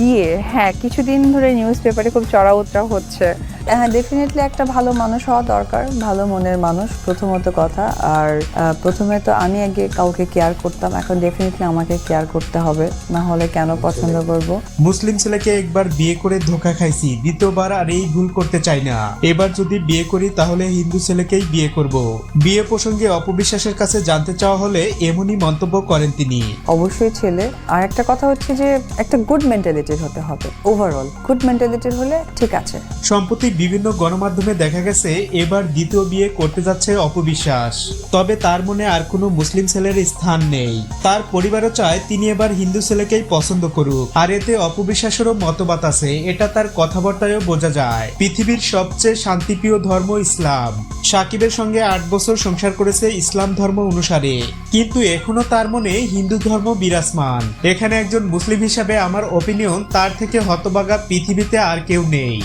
বিয়ে হ্যাঁ কিছুদিন ধরে নিউজ পেপারে খুব চড়া উতরা হচ্ছে। হ্যাঁ ডেফিনেটলি একটা ভালো মানুষ হওয়া দরকার ভালো মনের মানুষ প্রথমত কথা। আর প্রথমে তো আমি আগে কাউকে কেয়ার করতাম এখন ডেফিনেটলি আমাকে কেয়ার করতে হবে। না হলে কেন পছন্দ করব? মুসলিম ছেলেকে একবার বিয়ে করে ধোকা খাইছি দ্বিতীয়বার আর এই ভুল করতে চাই না। এবার যদি বিয়ে করি তাহলে হিন্দু ছেলেকেই বিয়ে করব। বিয়ে প্রসঙ্গে অপবিশ্বাসের কাছে জানতে চাওয়া হলে এমনই মন্তব্য করেন তিনি। অবশ্যই ছেলে। আর একটা কথা হচ্ছে যে একটা গুড মেন্টালিটির হতে হবে ওভারঅল গুড মেন্টালিটির হলে ঠিক আছে। সম্প্রতি বিভিন্ন গণমাধ্যমে দেখা গেছে, এবার দ্বিতীয় বিয়ে করতে যাচ্ছে অপবিশ্বাস তবে তার মনে আর কোনো মুসলিম ছেলের স্থান নেই। তার পরিবারও চায় তিনি এবার হিন্দু ছেলেকেই পছন্দ করুক। আর এতে অপবিশ্বাসেরও মতবাদ আছে, এটা তার কথাবার্তায়ও বোঝা যায়। পৃথিবীর সবচেয়ে শান্তিপ্রিয় ধর্ম ইসলাম। সাকিবের সঙ্গে আট বছর সংসার করেছে ইসলাম ধর্ম অনুসারে। কিন্তু এখনও তার মনে হিন্দু ধর্ম বিরাজমান। এখানে একজন মুসলিম হিসাবে আমার ওপিনিয়ন তার থেকে হতবাগা পৃথিবীতে আর কেউ নেই।